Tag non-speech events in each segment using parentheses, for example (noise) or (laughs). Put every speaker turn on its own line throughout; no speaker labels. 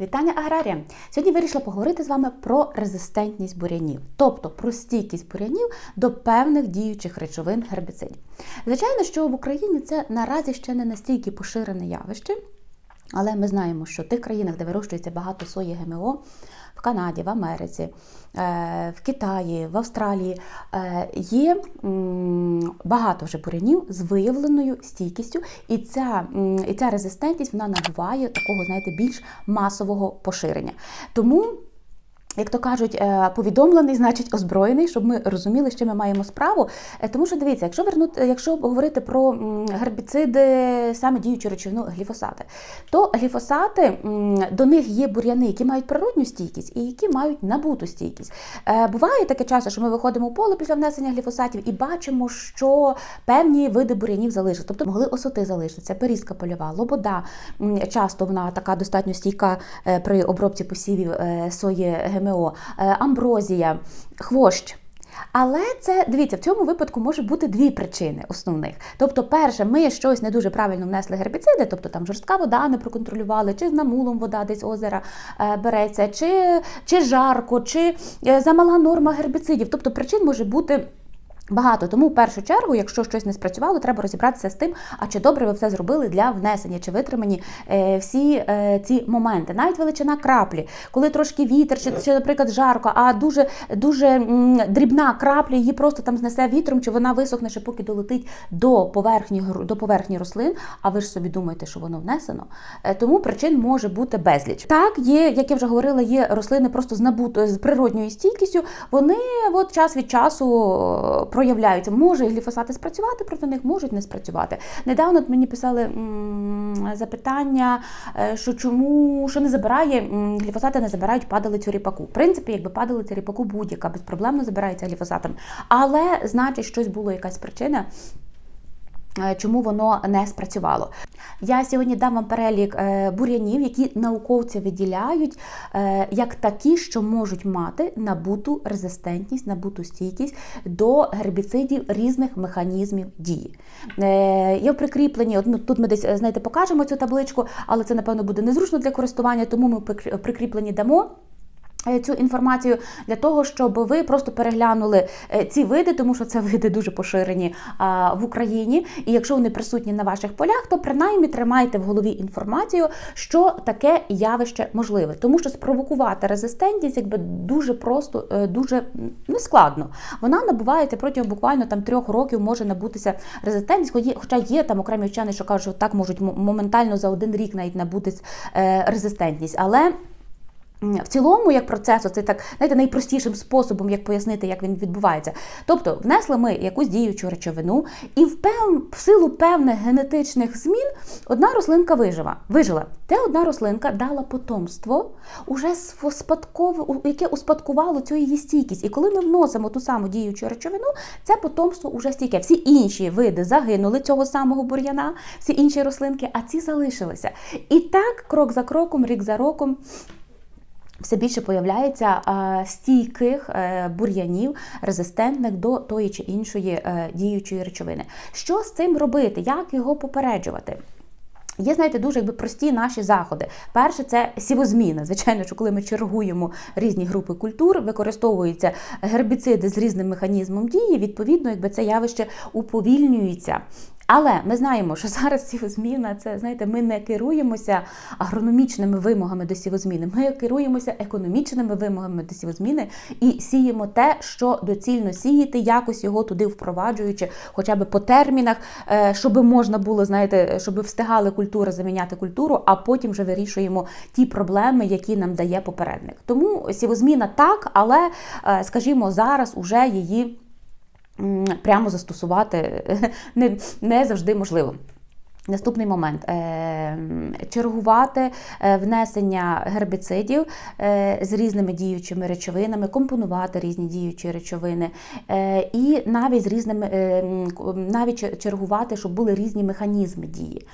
Вітання аграріям! Сьогодні вирішила поговорити з вами про резистентність бурянів, тобто про стійкість бурянів до певних діючих речовин гербіцидів. Звичайно, що в Україні це наразі ще не настільки поширене явище, але ми знаємо, що в тих країнах, де вирощується багато сої ГМО, в Канаді, в Америці, е, в Китаї, в Австралії е, є багато вже бурянів з виявленою стійкістю, і ця, і ця резистентність вона набуває такого, знаєте, більш масового поширення. Тому. Як то кажуть, е, повідомлений, значить озброєний, щоб ми розуміли, чим ми маємо справу. Е, Тому що дивіться, якщо вернути, якщо говорити про гербіциди, саме діючу речовину гліфосати, то гліфосати до них є бур'яни, які мають природню стійкість і які мають набуту стійкість. Е, Буває таке часто, що ми виходимо в поле після внесення гліфосатів і бачимо, що певні види бур'янів залишилися. Тобто могли осоти залишитися, перізка польова, лобода. Часто вона така достатньо стійка е, при обробці посівів е, сої ГМО, е, амброзія, хвощ. Але це дивіться, в цьому випадку може бути дві причини основних. Тобто, перше, ми щось не дуже правильно внесли гербіциди, тобто там жорстка вода не проконтролювали, чи з намулом вода десь озера е, береться, чи, чи жарко, чи е, замала норма гербіцидів. Тобто причин може бути. Багато тому в першу чергу, якщо щось не спрацювало, треба розібратися з тим, а чи добре ви все зробили для внесення, чи витримані е, всі е, ці моменти. Навіть величина краплі, коли трошки вітер, чи, чи наприклад, жарко, а дуже дуже дрібна крапля, її просто там знесе вітром, чи вона висохне, ще поки долетить до поверхні до поверхні рослин. А ви ж собі думаєте, що воно внесено. Е, тому причин може бути безліч. Так, є, як я вже говорила, є рослини просто з набутою з природньою стійкістю. Вони от час від часу проявляються. Може гліфосати спрацювати проти них, можуть не спрацювати. Недавно мені писали запитання, е, що чому що не забирає гліфосати, не забирають падалицю ріпаку. В принципі, якби падалиця ріпаку будь-яка безпроблемно забирається гліфосатом. Але значить, щось було якась причина. Е, Чому воно не спрацювало? Я сьогодні дам вам перелік е, бур'янів, які науковці виділяють е, як такі, що можуть мати набуту резистентність, набуту стійкість до гербіцидів різних механізмів дії. Є прикріплені, от, ну, тут ми десь знаєте, покажемо цю табличку, але це напевно буде незручно для користування, тому ми прикрі- прикріплені дамо. Е, Цю інформацію для того, щоб ви просто переглянули е, ці види, тому що це (laughs) види дуже поширені в Україні. І якщо вони присутні на ваших полях, то принаймні тримайте в голові інформацію, що таке явище можливе. Тому що спровокувати резистентність якби дуже просто, е, дуже нескладно. Вона набувається протягом буквально там трьох років, може набутися резистентність. Хоча є там окремі вчені, що кажуть, що так можуть моментально за один рік навіть набутись резистентність. Але в цілому, як процес, це так знаєте, найпростішим способом, як пояснити, як він відбувається. Тобто, внесли ми якусь діючу речовину, і в, пев... в силу певних генетичних змін одна рослинка вижила. вижила. Те одна рослинка дала потомство, уже у- яке успадкувало цю її стійкість. І коли ми вносимо ту саму діючу речовину, це потомство уже стійке. Всі інші види загинули цього самого бур'яна, всі інші рослинки, а ці залишилися. І так, крок за кроком, рік за роком все більше появляється стійких е, бур'янів, резистентних до тої чи іншої е, діючої речовини. Що з цим робити? Як його попереджувати? Є, знаєте, дуже якби прості наші заходи. Перше, це сівозміна. Звичайно, що коли ми чергуємо різні групи культур, використовуються гербіциди з різним механізмом дії, відповідно, якби це явище уповільнюється. Але ми знаємо, що зараз сівозміна це знаєте, ми не керуємося агрономічними вимогами до сівозміни. Ми керуємося економічними вимогами до сівозміни і сіємо те, що доцільно сіяти, якось його туди впроваджуючи, хоча б по термінах, е, щоб можна було, знаєте, щоб встигали культури заміняти культуру, а потім вже вирішуємо ті проблеми, які нам дає попередник. Тому сівозміна так, але е, скажімо, зараз уже її прямо застосувати (laughs) не, не завжди можливо. Наступний момент е, чергувати е, внесення гербіцидів е, з різними діючими речовинами, компонувати різні діючі речовини, і навіть з різними навіть чергувати, щоб були різні механізми дії.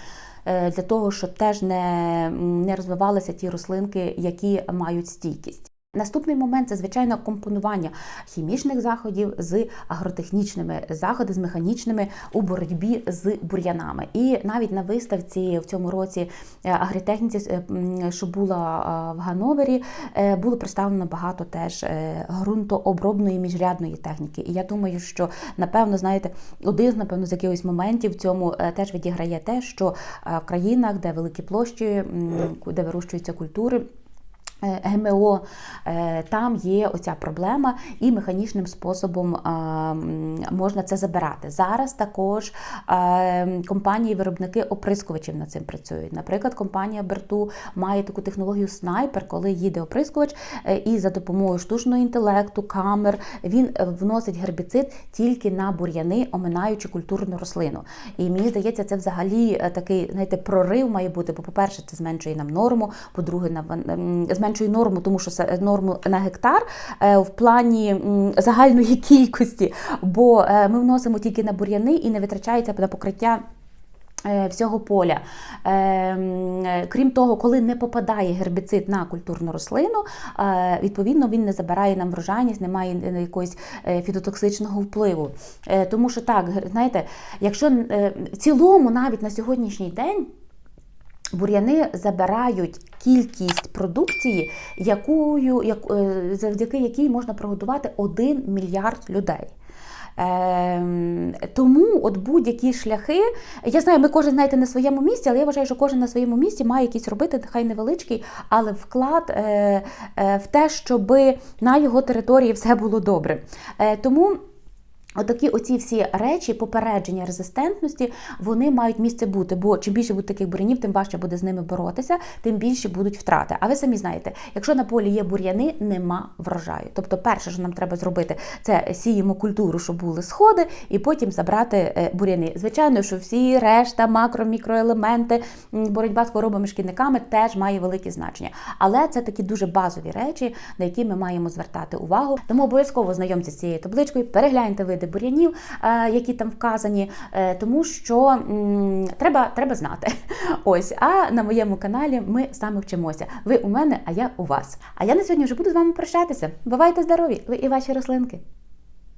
Для того, щоб теж не, не розвивалися ті рослинки, які мають стійкість. Наступний момент це звичайно компонування хімічних заходів з агротехнічними заходи, з механічними у боротьбі з бур'янами. І навіть на виставці в цьому році е, агротехніці, е, що була е, в Гановері, було представлено багато теж ґрунтообробної міжрядної техніки. І я думаю, що напевно, знаєте, один з напевно з якихось моментів в цьому теж відіграє те, що в країнах, де великі площі, де вирощуються культури. Е, ГМО, е, там є оця проблема, і механічним способом можна це забирати. Зараз також компанії-виробники оприскувачів над цим працюють. Наприклад, компанія Берту має таку технологію снайпер, коли їде оприскувач, е, і за допомогою штучного інтелекту, камер він вносить гербіцид тільки на бур'яни, оминаючи культурну рослину. І мені здається, це взагалі такий знаєте, прорив має бути. Бо, по-перше, це зменшує нам норму. По-друге, ем, зменшує норму, тому що це норму на гектар е, в плані загальної (laughs) кількості, бо е, ми вносимо тільки на бур'яни і не витрачається на покриття. е, Всього поля. Крім того, коли не попадає гербіцид на культурну рослину, відповідно він не забирає нам врожайність, не має якогось фітотоксичного впливу. Тому що так, знаєте, якщо в цілому навіть на сьогоднішній день бур'яни забирають кількість продукції, якою, як, е, завдяки якій можна прогодувати 1 мільярд людей. Ем, тому от будь-які шляхи, я знаю, ми кожен знаєте на своєму місці, але я вважаю, що кожен на своєму місці має якийсь робити, нехай невеличкий, але вклад е, е, в те, щоб на його території все було добре. Тому. Отакі оці всі речі, попередження резистентності, вони мають місце бути. Бо чим більше буде таких бур'янів, тим важче буде з ними боротися, тим більше будуть втрати. А ви самі знаєте, якщо на полі є бур'яни, нема врожаю. Тобто, перше, що нам треба зробити, це сіємо культуру, щоб були сходи, і потім забрати е, бур'яни. Звичайно, що всі решта, макро, мікроелементи, боротьба з хворобами, шкідниками теж має велике значення. Але це такі дуже базові речі, на які ми маємо звертати увагу. Тому обов'язково знайомтеся з цією табличкою, перегляньте види бур'янів, е, які там вказані, е, тому що треба, треба знати. (laughs) Ось, а на моєму каналі ми саме вчимося. Ви у мене, а я у вас. А я на сьогодні вже буду з вами прощатися. Бувайте здорові! Ви і ваші рослинки.